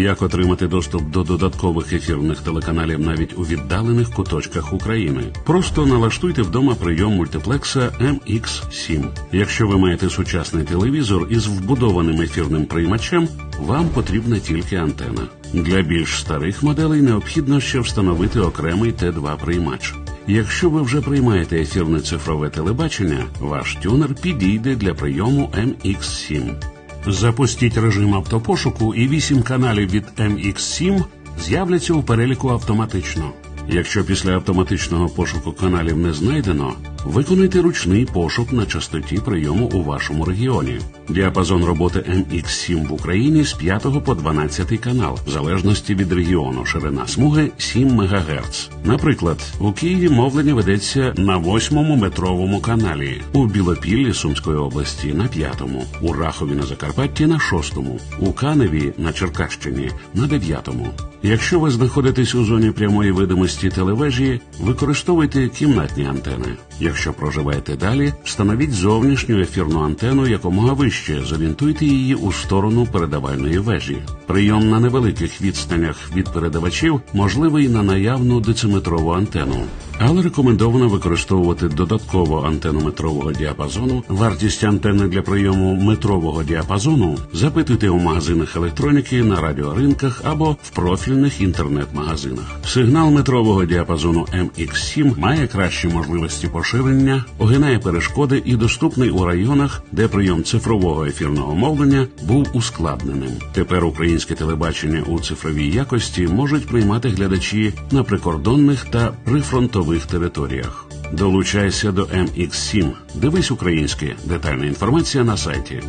Як отримати доступ до додаткових ефірних телеканалів навіть у віддалених куточках України? Просто налаштуйте вдома прийом мультиплекса MX7. Якщо ви маєте сучасний телевізор із вбудованим ефірним приймачем, вам потрібна тільки антена. Для більш старих моделей необхідно ще встановити окремий Т2 приймач. Якщо ви вже приймаєте ефірне цифрове телебачення, ваш тюнер підійде для прийому MX7. Запустіть режим автопошуку і 8 каналів від MX7 з'являться у переліку автоматично. Якщо після автоматичного пошуку каналів не знайдено, виконуйте ручний пошук на частоті прийому у вашому регіоні. Діапазон роботи MX7 в Україні з 5 по 12 канал, в залежності від регіону, ширина смуги 7 МГц. Наприклад, у Києві мовлення ведеться на 8 метровому каналі, у Білопіллі Сумської області на 5-му, у Рахові на Закарпатті на 6-му, у Каневі на Черкащині на 9-му. Якщо ви знаходитесь у зоні прямої видимості телевежі, використовуйте кімнатні антени. Якщо проживаєте далі, встановіть зовнішню ефірну антенну якомога вище, зорієнтуйте її у сторону передавальної вежі. Прийом на невеликих відстанях від передавачів можливий на наявну дециметрову антенну. Але рекомендовано використовувати додатково антенну метрового діапазону. Вартість антени для прийому метрового діапазону запитуйте у магазинах електроніки на радіоринках або в профільних інтернет-магазинах. Сигнал метрового діапазону MX7 має кращі можливості поширення, огинає перешкоди і доступний у районах, де прийом цифрового ефірного мовлення був ускладненим. Тепер українське телебачення у цифровій якості можуть приймати глядачі на прикордонних та прифронтових територіях. Долучайся до MX7. Дивись українське. Детальна інформація на сайті.